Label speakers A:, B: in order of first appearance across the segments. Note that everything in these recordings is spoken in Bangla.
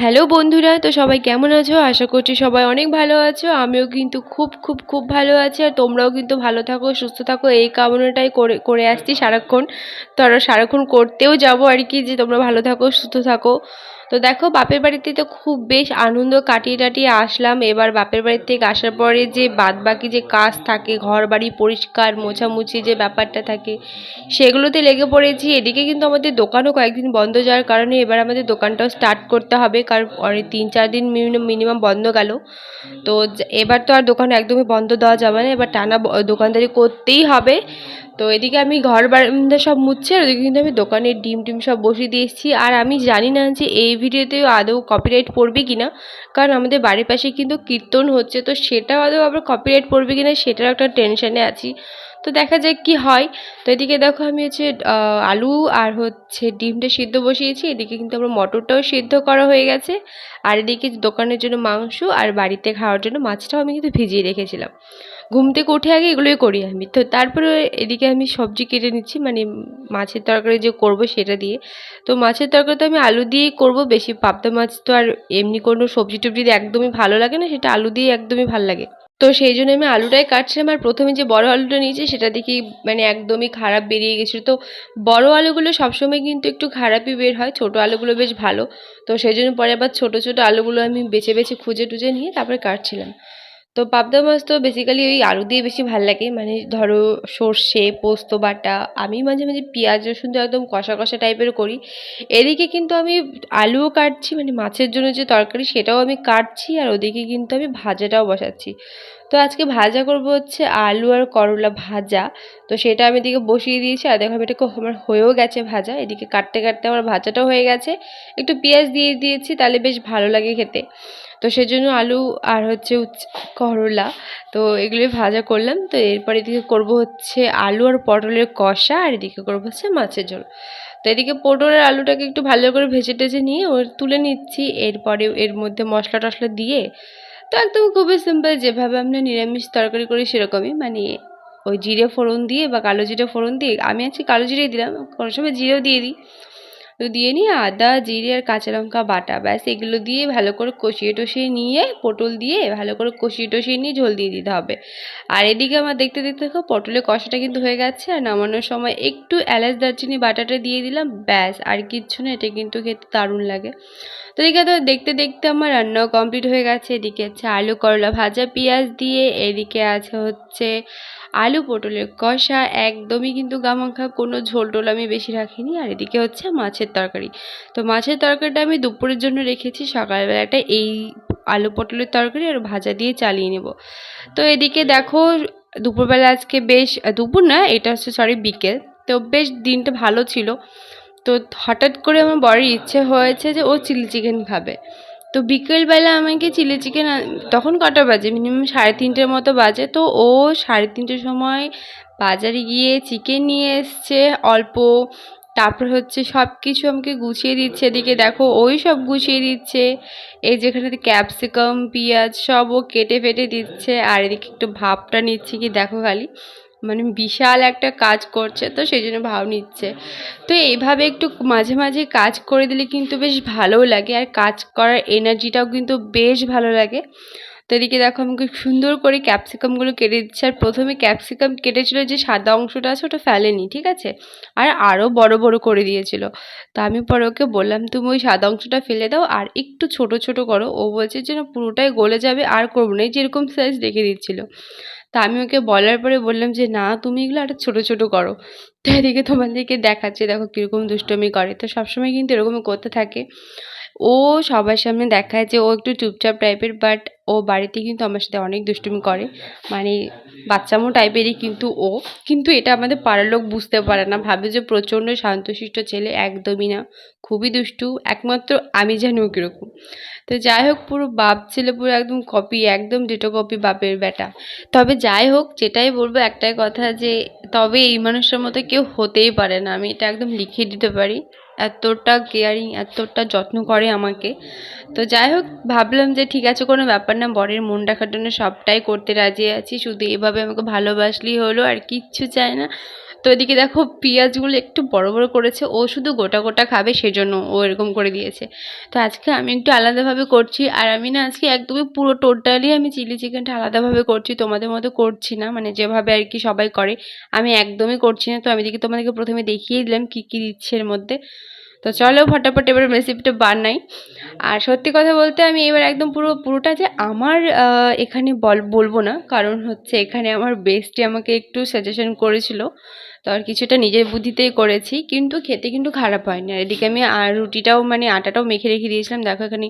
A: হ্যালো বন্ধুরা, তো সবাই কেমন আছো? আশা করছি সবাই অনেক ভালো আছো। আমিও কিন্তু খুব খুব খুব ভালো আছি আর তোমরাও কিন্তু ভালো থাকো, সুস্থ থাকো। এই কামনাটাই করে করে আসছি সারাক্ষণ। তো আর সারাক্ষণ করতেও যাব আর কি, যে তোমরা ভালো থাকো, সুস্থ থাকো। তো দেখো, বাপের বাড়িতে তো খুব বেশ আনন্দ কাটিয়ে টাটিয়ে আসলাম। এবার বাপের বাড়ি থেকে আসার পরে যে বাদ বাকি যে কাজ থাকে ঘর বাড়ি পরিষ্কার, মোছামুছি যে ব্যাপারটা থাকে, সেগুলোতে লেগে পড়েছি। এদিকে কিন্তু আমাদের দোকানও কয়েকদিন বন্ধ যাওয়ার কারণে এবার আমাদের দোকানটাও স্টার্ট করতে হবে, কারণ অনেক তিন, চার দিন মিনিমাম বন্ধ গেল। তো এবার তো আর দোকান একদমই বন্ধ দেওয়া যাবে না, এবার টানা দোকানদারি করতেই হবে। তো এদিকে আমি ঘর বারান্দা সব মুছছি, আর ওদিকে কিন্তু আমি দোকানে ডিম টিম সব বসিয়ে দিয়ে এসেছি আর আমি জানি না যে এই ভিডিওতেও আদৌ কপিরাইট পড়বে কি না কারণ আমাদের বাড়ির পাশে কিন্তু কীর্তন হচ্ছে, তো সেটাও আদৌ আবার কপিরাইট পড়বে কি না সেটারও একটা টেনশানে আছি। তো দেখা যাক কি হয়। তো এদিকে দেখো আমি হচ্ছে আলু আর হচ্ছে ডিমটা সিদ্ধ বসিয়েছি। এদিকে কিন্তু আমার মটরটাও সিদ্ধ করা হয়ে গেছে। আর এদিকে দোকানের জন্য মাংস আর বাড়িতে খাওয়ার জন্য মাছটাও আমি কিন্তু ভিজিয়ে রেখেছিলাম। ঘুম থেকে উঠে আগে এগুলোই করি আমি। তো তারপরে এদিকে আমি সবজি কেটে নিচ্ছি মানে মাছের তরকারি যে করব সেটা দিয়ে। তো মাছের তরকারি তো আমি আলু দিয়েই করব, বেশি পাবদা মাছ তো আর এমনি কোনো সবজি টবজি একদমই ভালো লাগে না, সেটা আলু দিয়ে একদমই ভালো লাগে। তো সেই জন্য আমি আলুটাই কাটছিলাম আর প্রথমে যে বড় আলুটা নিয়েছি সেটা দেখি মানে একদমই খারাপ বেরিয়ে গেছিল। তো বড় আলুগুলো সবসময় কিন্তু একটু খারাপই বের হয়, ছোট আলুগুলো বেশ ভালো। তো সেই জন্য পরে আবার ছোট ছোট আলুগুলো আমি বেছে বেছে খুঁজে টুজে নিয়ে তারপরে কাটছিলাম। তো পাবদা মাছ তো বেসিক্যালি ওই আলু দিয়ে বেশি ভালো লাগে। মানে ধরো সর্ষে, পোস্ত, বাটা, আমি মাঝে মাঝে পেঁয়াজ, রসুন দিয়ে একদম কষা কষা টাইপের করি। এদিকে কিন্তু আমি আলুও কাটছি মানে মাছের জন্য যে তরকারি সেটাও আমি কাটছি আর ওদিকে কিন্তু আমি ভাজাটাও বসাচ্ছি। তো আজকে ভাজা করব হচ্ছে আলু আর করলা ভাজা। তো সেটা আমি এদিকে বসিয়ে দিয়েছি আর দেখো খুব- আমার হয়েও গেছে ভাজা। এদিকে কাটতে কাটতে আমার ভাজাটাও হয়ে গেছে। একটু পেঁয়াজ দিয়ে দিয়েছি, তাহলে বেশ ভালো লাগে খেতে। তো সেজন্য আলু আর হচ্ছে করলা। তো এগুলি ভাজা করলাম। তো এরপর এদিকে করব হচ্ছে আলু আর পটলের কষা আর এদিকে করব হচ্ছে মাছের ঝোল। তো এদিকে পটল আর আলুটাকে একটু ভালো করে ভেজে টেজে নিয়ে ওর তুলে নিচ্ছি। এরপরে এর মধ্যে মশলা টশলা দিয়ে তো একদম খুবই সিম্পল যেভাবে আমরা নিরামিষ তরকারি করি সেরকমই। মানে ওই জিরে ফোড়ন দিয়ে বা কালো জিরে ফোড়ন দিয়ে, আমি আজকে কালো জিরেই দিলাম। কোনো সময় জিরেও দিয়ে দিই। দিয়ে নিয়ে আদা, জিরে আর কাঁচা লঙ্কা বাটা, ব্যাস এগুলো দিয়ে ভালো করে কষিয়ে টষিয়ে নিয়ে পটল দিয়ে ভালো করে কষিয়ে টষিয়ে নিয়ে ঝোল দিয়ে দিতে হবে। আর এদিকে আমার দেখতে দেখতে দেখো পটলের কষাটা কিন্তু হয়ে গেছে আর নামানোর সময় একটু এলাচ, দারচিনি, বাটাটা দিয়ে দিলাম, ব্যাস আর কিচ্ছু না, এটা কিন্তু খেতে দারুণ লাগে। তো এদিকে তো দেখতে দেখতে আমার রান্নাও কমপ্লিট হয়ে গেছে, এদিকে হচ্ছে আলু, করলা ভাজা, পেঁয়াজ দিয়ে, এদিকে আছে হচ্ছে আলু পটলের কষা, একদমই কিন্তু গামাখা কোনো ঝোল টোল আমি বেশি রাখিনি। আর এদিকে হচ্ছে মাছের তরকারি। তো মাছের তরকারিটা আমি দুপুরের জন্য রেখেছি, সকালবেলাটা এই আলু পটলের তরকারি আর ভাজা দিয়ে চালিয়ে নেব। তো এদিকে দেখো দুপুরবেলা আজকে বেশ, দুপুর না, এটা হচ্ছে সরি বিকেল। তো বেশ দিনটা ভালো ছিল। তো হঠাৎ করে আমার বরের ইচ্ছে হয়েছে যে ও চিলি চিকেন খাবে। তো বিকেলবেলা আমাকে চিলি চিকেন তখন কটা বাজে? মিনিমাম সাড়ে তিনটের মতো বাজে। তো ও সাড়ে তিনটের সময় বাজারে গিয়ে চিকেন নিয়ে এসছে। অল্প তারপর হচ্ছে সব কিছু আমাকে গুছিয়ে দিচ্ছে। এদিকে দেখো, ওই সব গুছিয়ে দিচ্ছে। এই যেখানে ক্যাপসিকাম পেঁয়াজ, সব ও কেটে ফেটে দিচ্ছে। আর এদিকে একটু ভাবটা নিচ্ছে কি, দেখো খালি মানে বিশাল একটা কাজ করছে তো, সেই জন্য ভাব নিচ্ছে। তো এইভাবে একটু মাঝে মাঝে কাজ করে দিলে কিন্তু বেশ ভালোও লাগে। আর কাজ করার এনার্জিটাও কিন্তু বেশ ভালো লাগে। তো এদিকে দেখো আমাকে সুন্দর করে ক্যাপসিকামগুলো কেটে দিচ্ছে। আর প্রথমে ক্যাপসিকাম কেটেছিল যে সাদা অংশটা আছে, ওটা ফেলেনি, ঠিক আছে? আর আরও বড় বড় করে দিয়েছিল। তো আমি পরে ওকে বললাম, তুমি ওই সাদা অংশটা ফেলে দাও আর একটু ছোট ছোট করো। ও বলছে যে না পুরোটাই গলে যাবে, আর করব না। যেরকম সাইজ রেখে দিচ্ছিল। তা আমি ওকে বলার পরে বললাম যে, না, তুমি এগুলো আরও ছোটো ছোটো করো। তো এদিকে তোমাদেরকে দেখাচ্ছে, দেখো কীরকম দুষ্টুমি করে। তো সবসময় কিন্তু এরকমই করতে থাকে। ও সবার সামনে দেখায় যে ও একটু চুপচাপ টাইপের বাট ও বাড়িতে কিন্তু আমার সাথে অনেক দুষ্টুমি করে। মানে বাচ্চামো টাইপেরই কিন্তু ও। কিন্তু এটা আমাদের পাড়ার লোক বুঝতে পারে না। ভাবে যে প্রচণ্ড শান্তশিষ্ট ছেলে একদমই না। খুবই দুষ্টু। একমাত্র আমি জানি ও কীরকম। তো যাই হোক, পুরো বাপ ছেলে পুরো একদম কপি একদম ডিটো কপি বাপের বেটা তবে যাই হোক, যেটাই বলব একটাই কথা যে তবে এই মানুষটার মতো কেউ হতেই পারে না। আমি এটা একদম লিখে দিতে পারি। এতটা কেয়ারিং এতটা যত্ন করে আমাকে। তো যাই হোক, ভাবলাম যে ঠিক আছে, কোনো ব্যাপার না, বরের মন রাখার জন্য সবটাই করতে রাজি আছি। শুধু এভাবে আমাকে ভালোবাসলেই হলো, আর কিচ্ছু চাই না। তো এদিকে দেখো পেঁয়াজগুলো একটু বড় বড় করেছে, ও শুধু গোটা গোটা খাবে সেজন্য ও এরকম করে দিয়েছে। তো আজকে আমি একটু আলাদাভাবে করছি, আর আমি না আজকে একদমই পুরো টোটালি আমি চিলি চিকেনটা আলাদাভাবে করছি, তোমাদের মতো করছি না মানে যেভাবে আর কি সবাই করে, আমি একদমই করছি না। তো আমি দেখি তোমাদেরকে প্রথমে দেখিয়ে দিলাম কী কী দিচ্ছে এর মধ্যে। তো চলো ফটাফট এবার রেসিপিটা বানাই। আর সত্যি কথা বলতে আমি এবার একদম পুরো, পুরোটা যে আমার এখানে বল, বলব না। কারণ হচ্ছে এখানে আমার বেস্টে আমাকে একটু সাজেশন করেছিল। তো আর কিছুটা নিজের বুদ্ধিতেই করেছি। কিন্তু খেতে কিন্তু খারাপ হয়নি। আর এদিকে আমি, আর রুটিটাও মানে আটাটাও মেখে রেখে দিয়েছিলাম। দেখো এখানে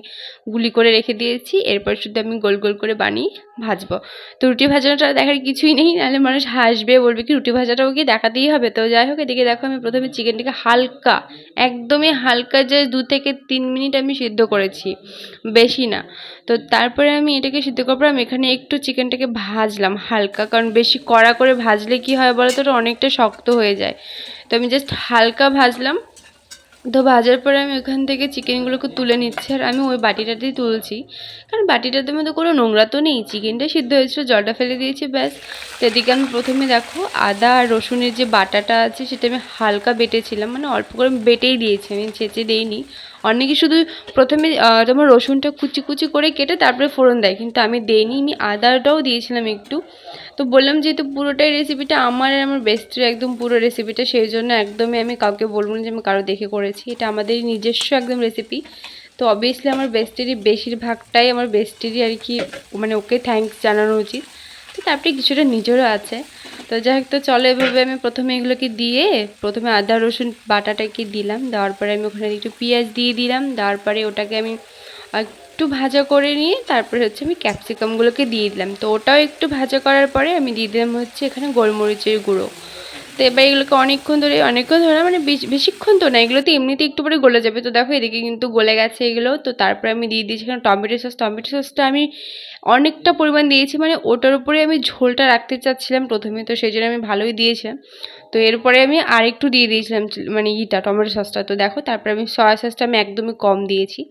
A: গুলি করে রেখে দিয়েছি। এরপর শুধু আমি গোল গোল করে বানিয়ে ভাজবো। তো রুটি ভাজাটা দেখার কিছুই নেই, নাহলে মানুষ হাসবে, বলবে কি রুটি ভাজাটাও কি দেখাতেই হবে? তো যাই হোক, এদিকে দেখো আমি প্রথমে চিকেনটাকে হালকা, একদমই হালকা যে দু থেকে তিন মিনিট আমি সিদ্ধ করেছি, বেশি না। তো তারপরে আমি এটাকে সিদ্ধ করার পর আমি এখানে একটু চিকেনটাকে ভাজলাম হালকা, কারণ বেশি কড়া করে ভাজলে কি হয় বলো তো অনেকটা শক্ত হয়ে যায়। তো আমি জাস্ট হালকা ভাজলাম তো ভাজার পরে আমি ওখান থেকে চিকেনগুলোকে তুলে নিচ্ছি আর আমি ওই বাটিটাতেই তুলছি। কারণ বাটিটাতে মধ্যে কোনো নোংরা তো নেই, চিকেনটা সিদ্ধ হয়েছিল, জলটা ফেলে দিয়েছি, ব্যাস। সেদিকে আমি প্রথমে দেখো আদা আর রসুনের যে বাটাটা আছে সেটা আমি হালকা বেটেছিলাম মানে অল্প করে বেটেই দিয়েছি, আমি ছেঁচে দিইনি। অনেকে শুধু প্রথমে তোমার রসুনটা কুচি কুচি করে কেটে তারপরে ফোড়ন দেয়, কিন্তু আমি দেইনি, আমি আদাটাও দিয়েছিলাম একটু। তো বললাম যেহেতু পুরোটাই রেসিপিটা আমার আর আমার বেস্টের একদম পুরো রেসিপিটা সেই জন্য একদমই আমি কাউকে বলব না যে আমি কারও দেখে করেছি। এটা আমাদের নিজস্ব একদম রেসিপি তো অবভিয়াসলি আমার বেস্টেরই বেশিরভাগটাই আমার বেস্টেরই আর কি মানে ওকে থ্যাঙ্কস জানানো উচিত। তো তারপরে কিছুটা নিজেরও আছে। তো যাই হোক, তো চলো এভাবে আমি প্রথমে এগুলোকে দিয়ে প্রথমে আদা, রসুন বাটাটাকে দিলাম। দেওয়ার পরে আমি ওখানে একটু পেঁয়াজ দিয়ে দিলাম। দেওয়ার পরে ওটাকে আমি একটু ভাজা করে নিয়ে তারপরে হচ্ছে আমি ক্যাপসিকামগুলোকে দিয়ে দিলাম। তো ওটাও একটু ভাজা করার পরে আমি দিয়ে দিলাম হচ্ছে এখানে গোলমরিচের গুঁড়ো। তো এবার এগুলোকে অনেকক্ষণ ধরে অনেকক্ষণ ধরে মানে বেশ, বেশিক্ষণ তো না এগুলো তো এমনিতে একটু পরে গলে যাবে। তো দেখো এদিকে কিন্তু গলে গেছে এগুলো। তো তারপরে আমি দিয়ে দিয়েছি এখানে টমেটো সস। টমেটো সসটা আমি অনেকটা পরিমাণ দিয়েছি মানে ওটার উপরে আমি ঝোলটা রাখতে চাচ্ছিলাম প্রথমে, তো সেই জন্য আমি ভালোই দিয়েছিলাম তো এরপরে আমি আরেকটু দিয়ে দিয়েছিলাম মানে ইটা, টমেটো সসটা। তো দেখো তারপরে আমি সয়া সসটা আমি একদমই কম দিয়েছি।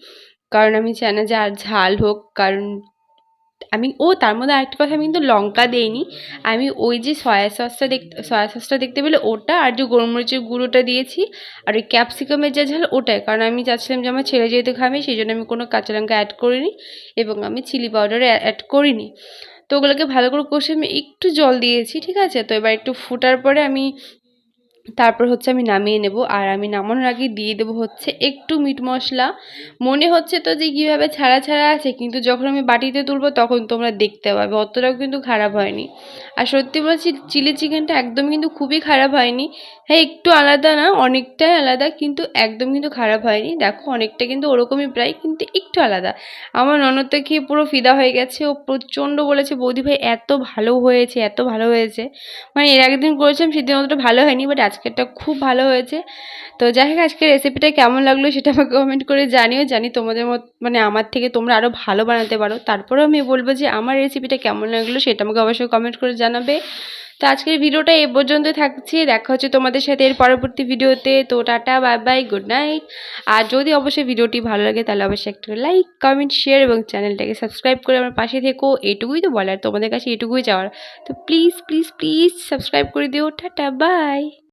A: কারণ আমি চাই না যে আর ঝাল হোক, কারণ আমি, ও তার মধ্যে আরেকটা কথা আমি কিন্তু লঙ্কা দেইনি। আমি ওই যে সয়া সসটা দেখতে সয়া সসটা দেখতে পেলে ওটা আর যে গোলমরিচের গুঁড়োটা দিয়েছি আর ওই ক্যাপসিকামের যা ঝাল ওটাই। কারণ আমি চাচ্ছিলাম যে আমার ছেলে যেহেতু খাবে সেই জন্য আমি কোনো কাঁচা লঙ্কা অ্যাড করিনি এবং আমি চিলি পাউডার অ্যাড করিনি। তো ওগুলোকে ভালো করে কষে আমি একটু জল দিয়েছি, ঠিক আছে? তো এবার একটু ফুটার পরে আমি তারপর হচ্ছে আমি নামিয়ে নেব। আর আমি নামানোর আগে দিয়ে দেবো হচ্ছে একটু মিট মশলা। মনে হচ্ছে তো যে কীভাবে ছাড়া ছাড়া আছে, কিন্তু যখন আমি বাটিতে তুলবো তখন তোমরা দেখতে পাবে। অতটাও কিন্তু খারাপ হয়নি। আর সত্যি বলছি চিলি চিকেনটা একদম কিন্তু খুবই খারাপ হয়নি। হ্যাঁ একটু আলাদা না, অনেকটাই আলাদা, কিন্তু একদম কিন্তু খারাপ হয়নি। দেখো, অনেকটা কিন্তু ওরকমই প্রায়, কিন্তু একটু আলাদা। আমার ননদটা খেয়ে পুরো ফিদা হয়ে গেছে। ও প্রচণ্ড বলেছে, বৌদি ভাই, এত ভালো হয়েছে, এত ভালো হয়েছে। মানে এর আগের দিন করেছিলাম, সেদিন অতটা ভালো হয়নি বাট আজকেরটা খুব ভালো হয়েছে। তো যাই হোক, আজকের রেসিপিটা কেমন লাগল সেটা আমাকে কমেন্ট করে জানিও। জানি তোমাদের মত মানে আমার থেকে তোমরা আরও ভালো বানাতে পারো। তারপরেও আমি বলব যে, আমার রেসিপিটা কেমন লাগল সেটা আমাকে অবশ্যই কমেন্ট করে জানাবে। তো আজকের ভিডিওটা এ পর্যন্ত থাকছে। দেখা হচ্ছে তোমাদের সাথে এর পরবর্তী ভিডিওতে। তো tata bye bye good night. আর যদি অবশ্যই ভিডিওটি ভালো লাগে, তাহলে অবশ্যই একটা লাইক, কমেন্ট, শেয়ার এবং চ্যানেলটাকে সাবস্ক্রাইব করে আমার পাশে থেকো। এটুকুই তো বলার, তোমাদের কাছে এটুকুই যাওয়ার। তো প্লিজ প্লিজ প্লিজ সাবস্ক্রাইব করে দিও। Tata, bye.